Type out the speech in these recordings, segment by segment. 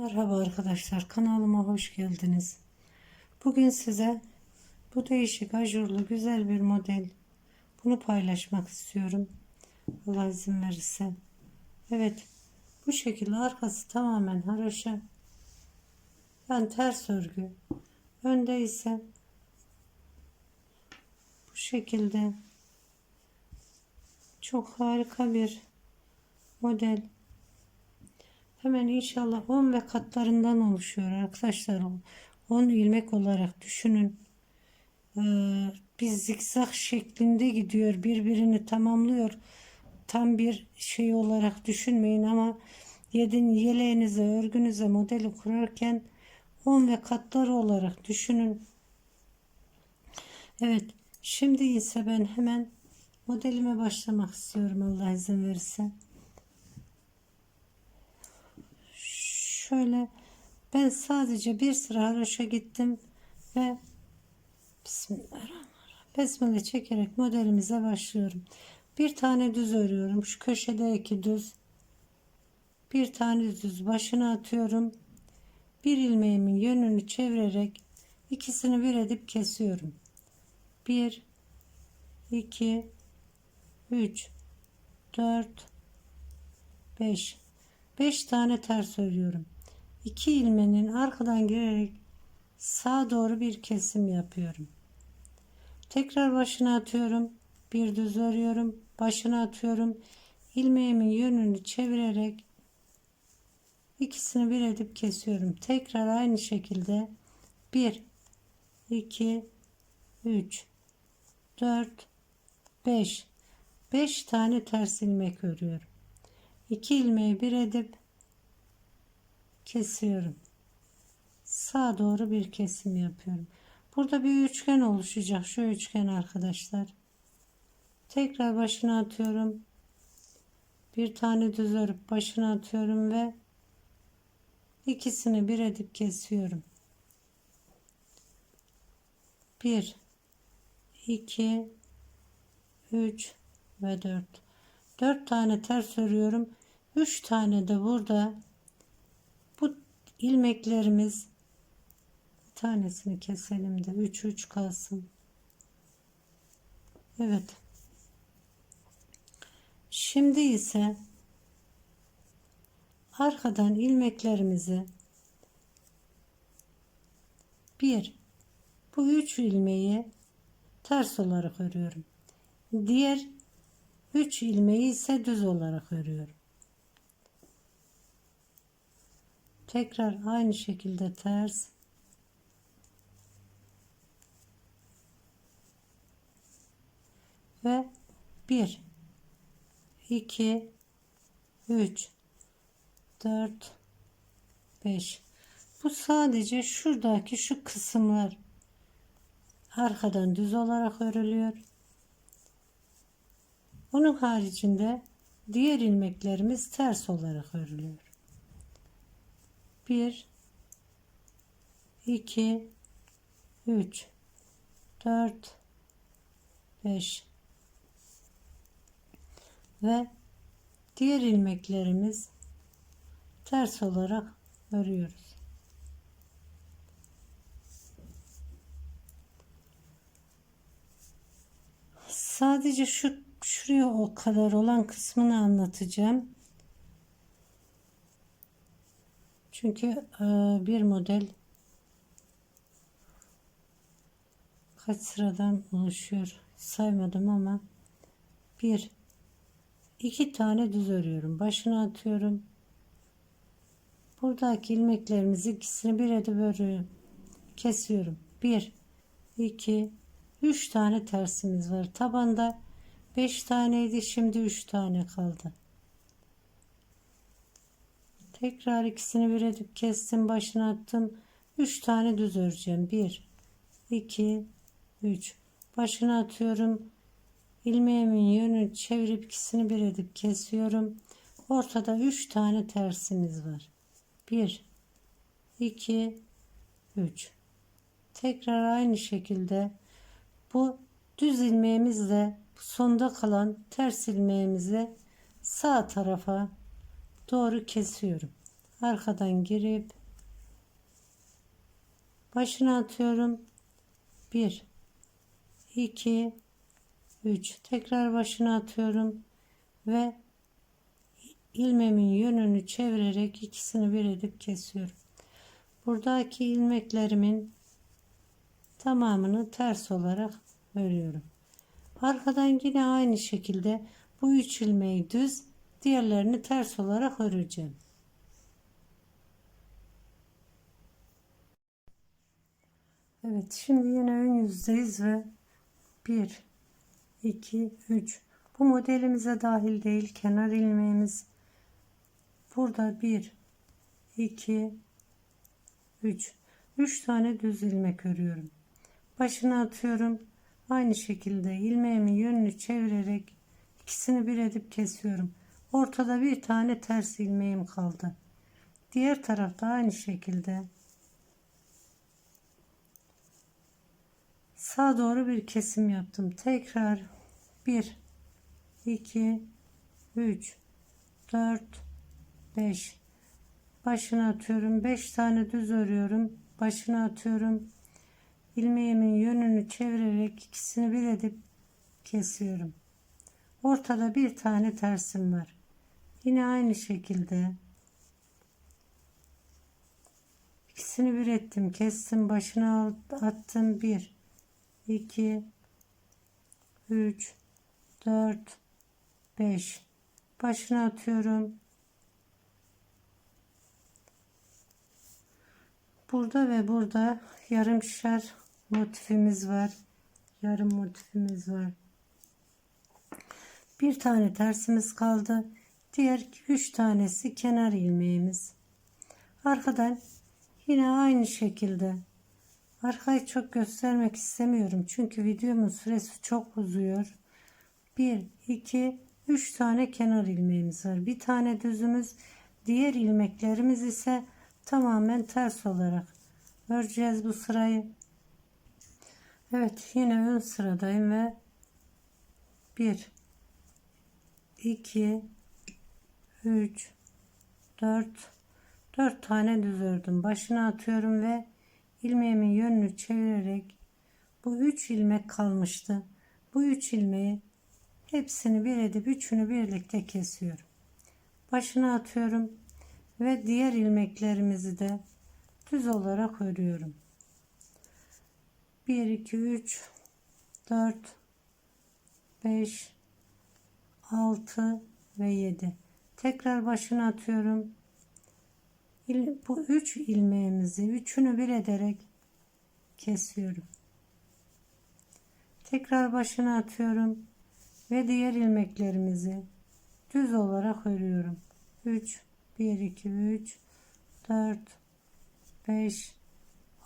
Merhaba arkadaşlar kanalıma hoş geldiniz. Bugün size bu değişik ajurlu güzel bir model bunu paylaşmak istiyorum. Allah izin verirse. Evet bu şekilde arkası tamamen haroşa. Yani ters örgü. Önde ise bu şekilde çok harika bir model. Hemen inşallah 10 ve katlarından oluşuyor arkadaşlar. 10 ilmek olarak düşünün. Ee, bir zikzak şeklinde gidiyor. Birbirini tamamlıyor. Tam bir şey olarak düşünmeyin ama yedin yeleğinize, örgünüze modeli kurarken 10 ve katları olarak düşünün. Evet. Şimdi ise ben hemen modelime başlamak istiyorum Allah izin verirse. Şöyle ben sadece bir sıra haroşa gittim ve Bismillahirrahmanirrahim. Besmele çekerek modelimize başlıyorum. Bir tane düz örüyorum. Şu köşede iki düz. Bir tane düz başına atıyorum. Bir ilmeğimin yönünü çevirerek ikisini bir edip kesiyorum. Bir, iki, üç, dört, beş. Beş tane ters örüyorum. 2 ilmenin arkadan girerek sağa doğru bir kesim yapıyorum. Tekrar başına atıyorum. Bir düz örüyorum. Başına atıyorum. ilmeğimin yönünü çevirerek ikisini bir edip kesiyorum. Tekrar aynı şekilde 1 2 3 4 5 5 tane ters ilmek örüyorum. 2 ilmeği bir edip kesiyorum. Sağa doğru bir kesim yapıyorum. Burada bir üçgen oluşacak. Şu üçgen arkadaşlar. Tekrar başına atıyorum. Bir tane düz örüp başına atıyorum ve ikisini bir edip kesiyorum. 1 2 3 ve 4 4 tane ters örüyorum. 3 tane de burada bu ilmeklerimiz bir tanesini keselim de 3 3 kalsın. Evet. Şimdi ise arkadan ilmeklerimizi bir bu üç ilmeği ters olarak örüyorum. Diğer 3 ilmeği ise düz olarak örüyorum. Tekrar aynı şekilde ters ve 1 2 3 4 5 bu sadece şuradaki şu kısımlar arkadan düz olarak örülüyor. Onun haricinde diğer ilmeklerimiz ters olarak örülüyor. 1 2 3 4 5 ve diğer ilmeklerimiz ters olarak örüyoruz. Sadece şu şuraya o kadar olan kısmını anlatacağım. Çünkü e, bir model kaç sıradan oluşuyor saymadım ama bir iki tane düz örüyorum. Başına atıyorum. Buradaki ilmeklerimizi ikisini bir edip örüyorum. Kesiyorum. Bir, iki, üç tane tersimiz var. Tabanda 5 taneydi şimdi 3 tane kaldı. Tekrar ikisini bir edip kestim başına attım. 3 tane düz öreceğim. 1 2 3 başına atıyorum. ilmeğimin yönünü çevirip ikisini bir edip kesiyorum. Ortada 3 tane tersimiz var. 1 2 3 Tekrar aynı şekilde bu düz ilmeğimizle sonda kalan ters ilmeğimizi sağ tarafa doğru kesiyorum. arkadan girip başına atıyorum 1 2 3 tekrar başına atıyorum ve ilmeğimin yönünü çevirerek ikisini bir edip kesiyorum. Buradaki ilmeklerimin tamamını ters olarak örüyorum. Arkadan yine aynı şekilde bu üç ilmeği düz, diğerlerini ters olarak öreceğim. Evet, şimdi yine ön yüzdeyiz ve 1 2 3 bu modelimize dahil değil kenar ilmeğimiz. Burada 1 2 3 3 tane düz ilmek örüyorum. Başına atıyorum. Aynı şekilde ilmeğimin yönünü çevirerek ikisini bir edip kesiyorum ortada bir tane ters ilmeğim kaldı. Diğer tarafta aynı şekilde. Sağa doğru bir kesim yaptım. Tekrar 1 2 3 4 5 başına atıyorum. 5 tane düz örüyorum. Başına atıyorum. İlmeğimin yönünü çevirerek ikisini bir edip kesiyorum. Ortada bir tane tersim var yine aynı şekilde. İkisini bir ettim. Kestim başına attım. 1 2 3 4 5 başına atıyorum. Burada ve burada yarım şer motifimiz var. Yarım motifimiz var. Bir tane tersimiz kaldı diğer üç tanesi kenar ilmeğimiz. Arkadan yine aynı şekilde. Arkayı çok göstermek istemiyorum çünkü videomun süresi çok uzuyor. 1 2 3 tane kenar ilmeğimiz var. Bir tane düzümüz diğer ilmeklerimiz ise tamamen ters olarak öreceğiz bu sırayı. Evet yine ön sıradayım ve 1 2 3 4 4 tane düz ördüm başına atıyorum ve ilmeğimin yönünü çevirerek bu 3 ilmek kalmıştı bu 3 ilmeği Hepsini bir edip üçünü birlikte kesiyorum. Başına atıyorum ve diğer ilmeklerimizi de düz olarak örüyorum. 1 2 3 4 5 6 ve 7 tekrar başına atıyorum bu üç ilmeğimizi üçünü bir ederek kesiyorum tekrar başına atıyorum ve diğer ilmeklerimizi düz olarak örüyorum. 3 1 2 3 4 5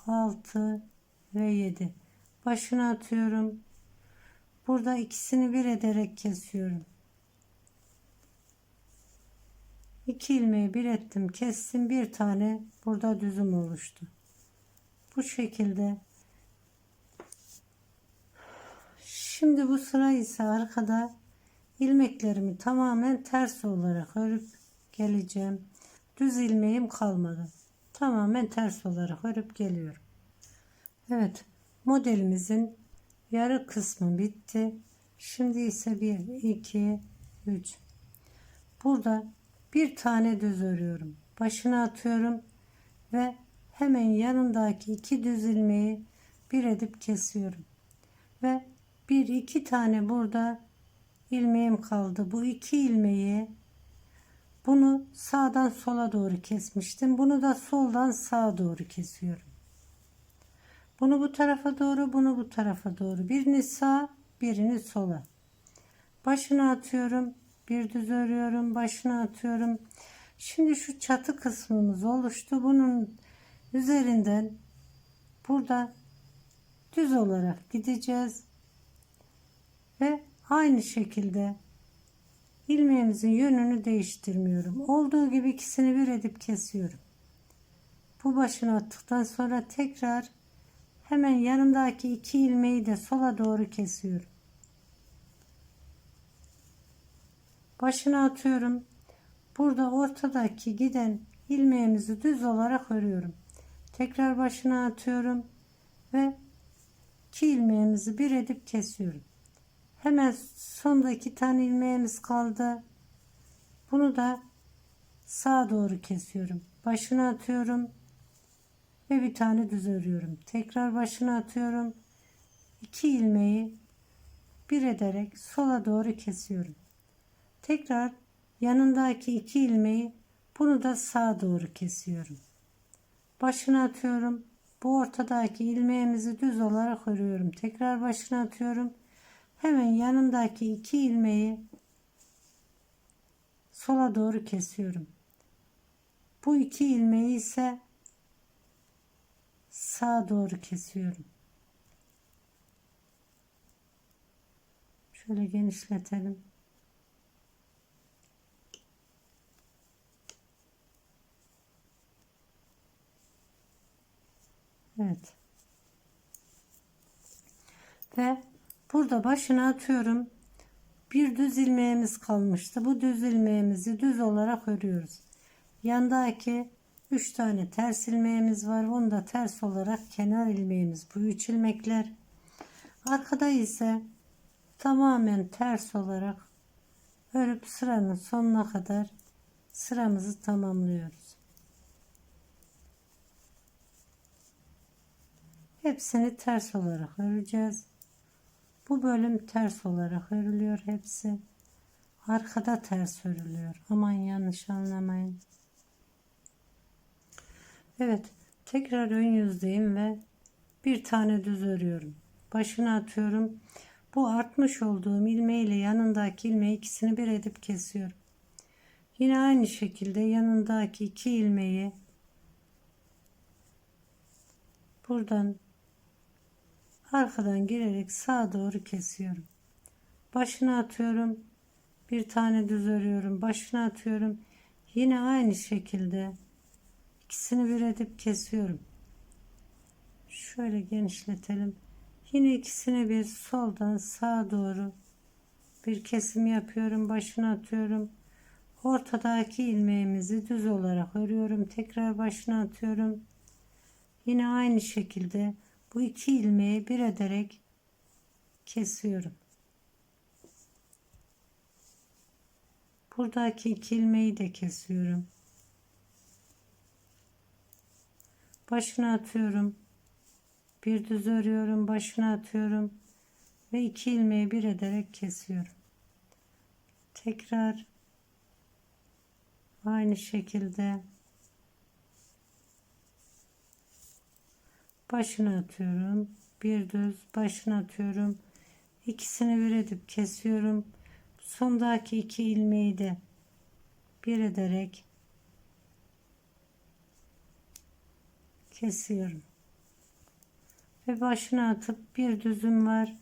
6 ve 7 başına atıyorum. Burada ikisini bir ederek kesiyorum. 2 ilmeği bir ettim, kestim. Bir tane burada düzüm oluştu. Bu şekilde Şimdi bu sıra ise arkada ilmeklerimi tamamen ters olarak örüp geleceğim. Düz ilmeğim kalmadı. Tamamen ters olarak örüp geliyorum. Evet modelimizin yarı kısmı bitti. Şimdi ise 1, 2, 3. Burada bir tane düz örüyorum. Başına atıyorum ve hemen yanındaki iki düz ilmeği bir edip kesiyorum. Ve bir iki tane burada ilmeğim kaldı. Bu iki ilmeği bunu sağdan sola doğru kesmiştim. Bunu da soldan sağa doğru kesiyorum. Bunu bu tarafa doğru, bunu bu tarafa doğru. Birini sağ, birini sola. Başına atıyorum. Bir düz örüyorum. Başına atıyorum. Şimdi şu çatı kısmımız oluştu. Bunun üzerinden burada düz olarak gideceğiz ve aynı şekilde ilmeğimizin yönünü değiştirmiyorum. Olduğu gibi ikisini bir edip kesiyorum. Bu başını attıktan sonra tekrar hemen yanındaki iki ilmeği de sola doğru kesiyorum. Başını atıyorum. Burada ortadaki giden ilmeğimizi düz olarak örüyorum. Tekrar başına atıyorum ve iki ilmeğimizi bir edip kesiyorum. Hemen sonda iki tane ilmeğimiz kaldı. Bunu da sağa doğru kesiyorum. Başına atıyorum ve bir tane düz örüyorum. Tekrar başına atıyorum. iki ilmeği bir ederek sola doğru kesiyorum. Tekrar yanındaki iki ilmeği bunu da sağa doğru kesiyorum. Başına atıyorum. Bu ortadaki ilmeğimizi düz olarak örüyorum. Tekrar başına atıyorum. Hemen yanındaki iki ilmeği sola doğru kesiyorum. Bu iki ilmeği ise sağa doğru kesiyorum. Şöyle genişletelim. Evet. Ve burada başına atıyorum. Bir düz ilmeğimiz kalmıştı. Bu düz ilmeğimizi düz olarak örüyoruz. Yandaki 3 tane ters ilmeğimiz var. Bunu da ters olarak kenar ilmeğimiz. Bu 3 ilmekler. Arkada ise tamamen ters olarak örüp sıranın sonuna kadar sıramızı tamamlıyoruz. Hepsini ters olarak öreceğiz. Bu bölüm ters olarak örülüyor hepsi. Arkada ters örülüyor. Aman yanlış anlamayın. Evet. Tekrar ön yüzdeyim ve bir tane düz örüyorum. Başına atıyorum. Bu artmış olduğum ilmeğiyle yanındaki ilmeği ikisini bir edip kesiyorum. Yine aynı şekilde yanındaki iki ilmeği buradan arkadan girerek sağa doğru kesiyorum. Başına atıyorum. Bir tane düz örüyorum. Başına atıyorum. Yine aynı şekilde ikisini bir edip kesiyorum. Şöyle genişletelim. Yine ikisini bir soldan sağa doğru bir kesim yapıyorum. Başına atıyorum. Ortadaki ilmeğimizi düz olarak örüyorum. Tekrar başına atıyorum. Yine aynı şekilde bu iki ilmeği bir ederek kesiyorum. Buradaki iki ilmeği de kesiyorum. Başına atıyorum. Bir düz örüyorum, başına atıyorum ve iki ilmeği bir ederek kesiyorum. Tekrar aynı şekilde başına atıyorum. Bir düz başına atıyorum. İkisini bir edip kesiyorum. Sondaki iki ilmeği de bir ederek kesiyorum. Ve başına atıp bir düzüm var.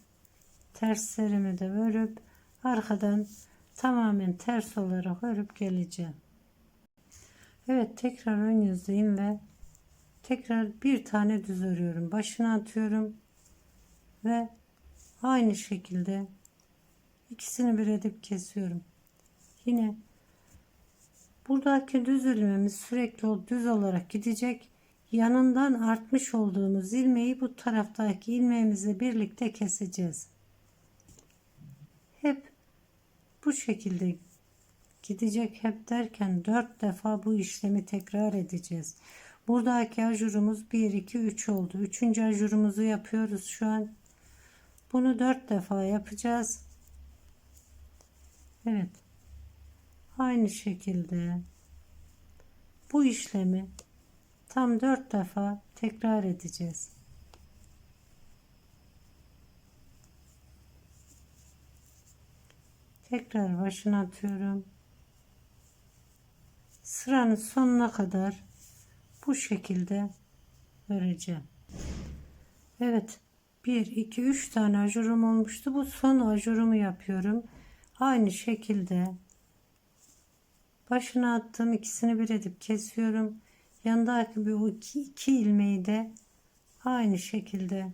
Terslerimi de örüp arkadan tamamen ters olarak örüp geleceğim. Evet tekrar ön yüzdeyim ve tekrar bir tane düz örüyorum. Başına atıyorum. Ve aynı şekilde ikisini bir edip kesiyorum. Yine buradaki düz ilmemiz sürekli o düz olarak gidecek. Yanından artmış olduğumuz ilmeği bu taraftaki ilmeğimizle birlikte keseceğiz. Hep bu şekilde gidecek hep derken dört defa bu işlemi tekrar edeceğiz Buradaki ajurumuz 1, 2, 3 oldu. Üçüncü ajurumuzu yapıyoruz şu an. Bunu 4 defa yapacağız. Evet. Aynı şekilde bu işlemi tam 4 defa tekrar edeceğiz. Tekrar başına atıyorum. Sıranın sonuna kadar bu şekilde öreceğim. Evet. 1 2 3 tane ajurum olmuştu. Bu son ajurumu yapıyorum. Aynı şekilde başına attım. ikisini bir edip kesiyorum. Yandaki bu iki, iki ilmeği de aynı şekilde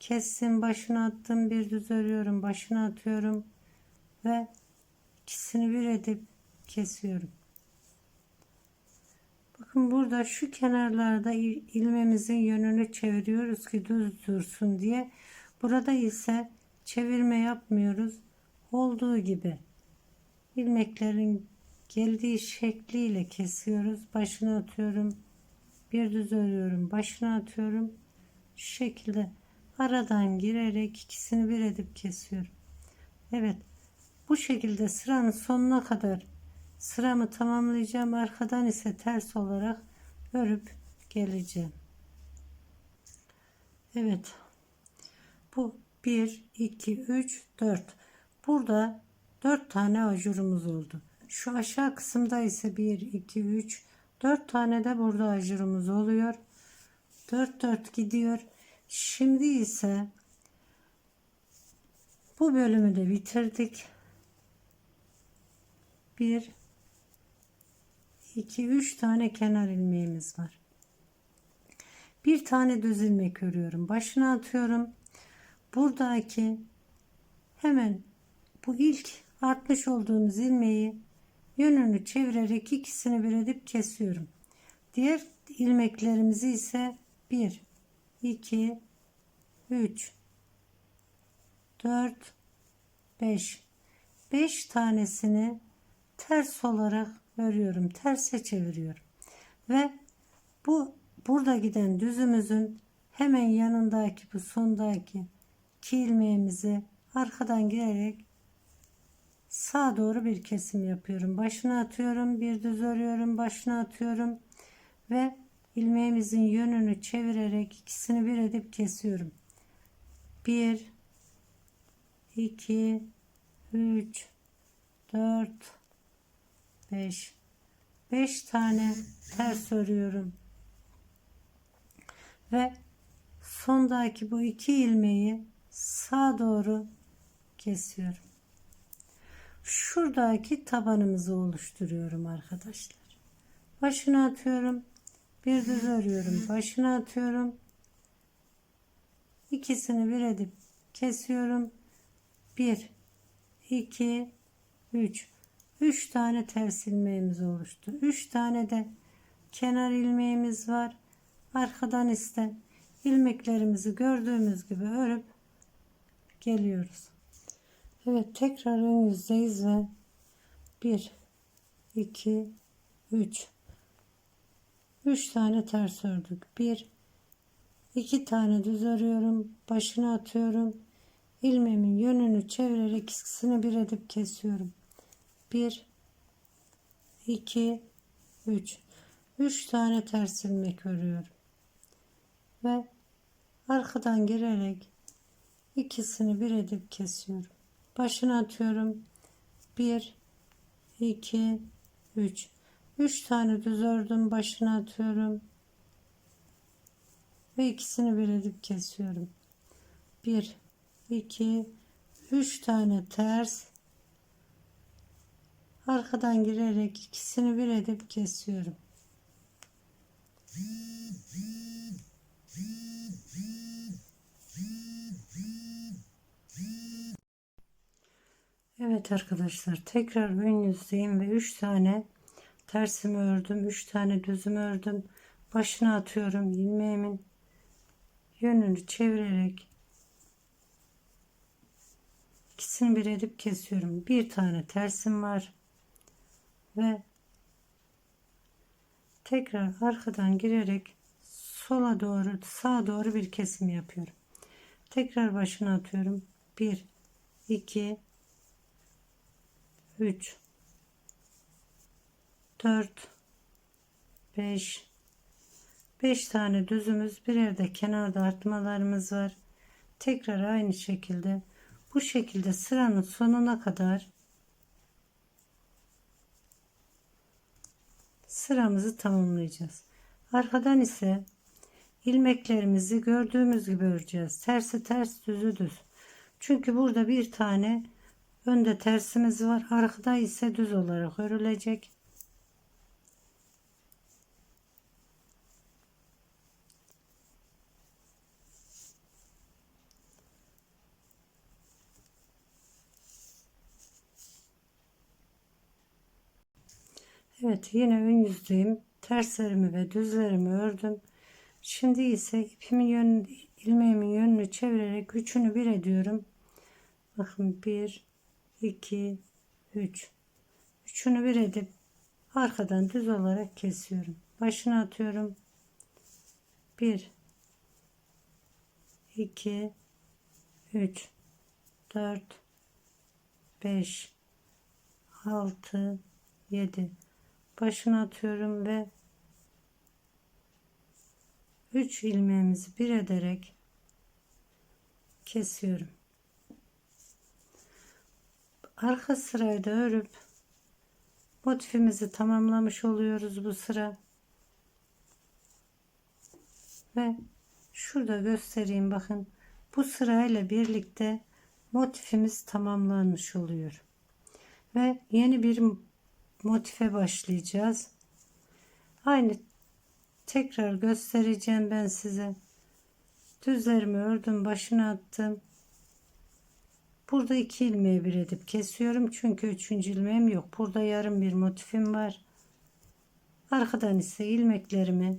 kestim. Başına attım. Bir düz örüyorum. Başına atıyorum ve ikisini bir edip kesiyorum. Bakın burada şu kenarlarda il- ilmemizin yönünü çeviriyoruz ki düz dursun diye. Burada ise çevirme yapmıyoruz. Olduğu gibi ilmeklerin geldiği şekliyle kesiyoruz. Başına atıyorum. Bir düz örüyorum. Başına atıyorum. Şu şekilde aradan girerek ikisini bir edip kesiyorum. Evet. Bu şekilde sıranın sonuna kadar sıramı tamamlayacağım. Arkadan ise ters olarak örüp geleceğim. Evet. Bu 1, 2, 3, 4. Burada 4 tane ajurumuz oldu. Şu aşağı kısımda ise 1, 2, 3, 4 tane de burada ajurumuz oluyor. 4 4 gidiyor. Şimdi ise bu bölümü de bitirdik. 1 2 3 tane kenar ilmeğimiz var. Bir tane düz ilmek örüyorum. Başına atıyorum. Buradaki hemen bu ilk artmış olduğumuz ilmeği yönünü çevirerek ikisini bir edip kesiyorum. Diğer ilmeklerimizi ise 1 2 3 4 5 5 tanesini ters olarak örüyorum. Terse çeviriyorum. Ve bu burada giden düzümüzün hemen yanındaki bu sondaki iki ilmeğimizi arkadan girerek sağa doğru bir kesim yapıyorum. Başına atıyorum, bir düz örüyorum, başına atıyorum ve ilmeğimizin yönünü çevirerek ikisini bir edip kesiyorum. 1 2 3 4 5 5 tane ters örüyorum. Ve sondaki bu iki ilmeği sağa doğru kesiyorum. Şuradaki tabanımızı oluşturuyorum arkadaşlar. Başına atıyorum. Bir düz örüyorum. Başına atıyorum. İkisini bir edip kesiyorum. 1 2 3 3 tane ters ilmeğimiz oluştu. 3 tane de kenar ilmeğimiz var. Arkadan ise ilmeklerimizi gördüğümüz gibi örüp geliyoruz. Evet tekrar ön yüzdeyiz ve 1 2 3 3 tane ters ördük. 1 2 tane düz örüyorum. Başına atıyorum. ilmeğimin yönünü çevirerek ikisini bir edip kesiyorum. 1 2 3 3 tane ters ilmek örüyorum. Ve arkadan girerek ikisini bir edip kesiyorum. Başına atıyorum. 1 2 3 3 tane düz ördüm. Başına atıyorum. Ve ikisini bir edip kesiyorum. 1 2 3 tane ters arkadan girerek ikisini bir edip kesiyorum. Evet arkadaşlar tekrar ön yüzdeyim ve 3 tane tersimi ördüm 3 tane düzümü ördüm. Başına atıyorum ilmeğimin yönünü çevirerek ikisini bir edip kesiyorum. Bir tane tersim var ve tekrar arkadan girerek sola doğru sağa doğru bir kesim yapıyorum. Tekrar başına atıyorum. 1 2 3 4 5 5 tane düzümüz birer de kenarda artmalarımız var. Tekrar aynı şekilde bu şekilde sıranın sonuna kadar sıramızı tamamlayacağız. Arkadan ise ilmeklerimizi gördüğümüz gibi öreceğiz. Tersi ters düzü düz. Çünkü burada bir tane önde tersimiz var. Arkada ise düz olarak örülecek. Evet yine ön yüzdeyim. terslerimi ve düzlerimi ördüm. Şimdi ise ipimin yönünü, ilmeğimin yönünü çevirerek üçünü bir ediyorum. Bakın bir, iki, üç. Üçünü bir edip arkadan düz olarak kesiyorum. Başına atıyorum. Bir, iki, üç, dört, beş, altı, yedi. Başına atıyorum ve 3 ilmeğimizi bir ederek kesiyorum. Arka sırayı da örüp motifimizi tamamlamış oluyoruz bu sıra. Ve şurada göstereyim bakın. Bu sırayla birlikte motifimiz tamamlanmış oluyor. Ve yeni bir motife başlayacağız. Aynı tekrar göstereceğim ben size. Düzlerimi ördüm, başına attım. Burada iki ilmeği bir edip kesiyorum. Çünkü üçüncü ilmeğim yok. Burada yarım bir motifim var. Arkadan ise ilmeklerimi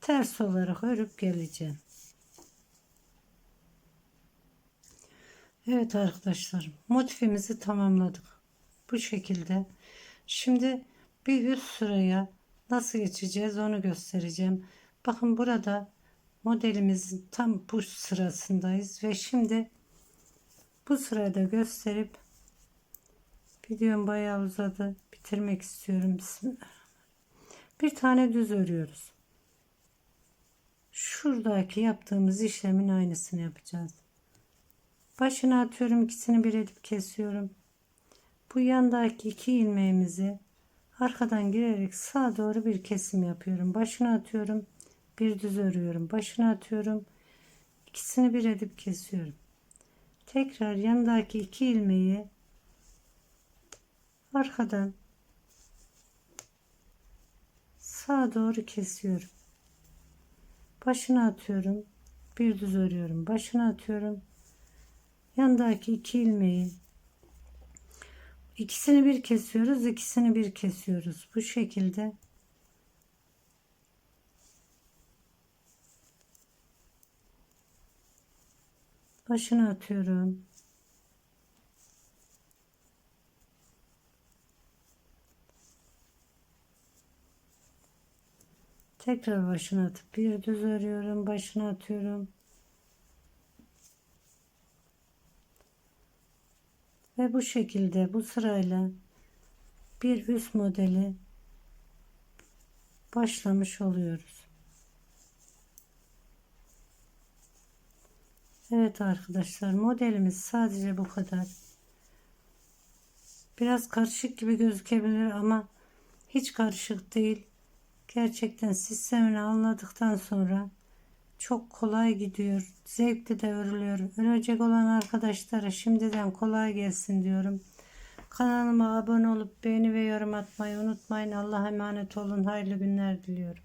ters olarak örüp geleceğim. Evet arkadaşlar motifimizi tamamladık. Bu şekilde. Şimdi bir üst sıraya nasıl geçeceğiz onu göstereceğim. Bakın burada modelimizin tam bu sırasındayız ve şimdi bu sırada gösterip videom bayağı uzadı. Bitirmek istiyorum. Bir tane düz örüyoruz. Şuradaki yaptığımız işlemin aynısını yapacağız. Başına atıyorum ikisini bir edip kesiyorum. Bu yandaki iki ilmeğimizi arkadan girerek sağa doğru bir kesim yapıyorum. Başına atıyorum. Bir düz örüyorum. Başına atıyorum. ikisini bir edip kesiyorum. Tekrar yandaki iki ilmeği arkadan sağa doğru kesiyorum. Başına atıyorum. Bir düz örüyorum. Başına atıyorum. Yandaki iki ilmeği ikisini bir kesiyoruz, ikisini bir kesiyoruz. Bu şekilde başına atıyorum. Tekrar başına atıp bir düz örüyorum, başına atıyorum. Ve bu şekilde bu sırayla bir üst modeli başlamış oluyoruz. Evet arkadaşlar modelimiz sadece bu kadar. Biraz karışık gibi gözükebilir ama hiç karışık değil. Gerçekten sistemini anladıktan sonra çok kolay gidiyor. Zevkli de örülüyor. Örecek olan arkadaşlara şimdiden kolay gelsin diyorum. Kanalıma abone olup beğeni ve yorum atmayı unutmayın. Allah'a emanet olun. Hayırlı günler diliyorum.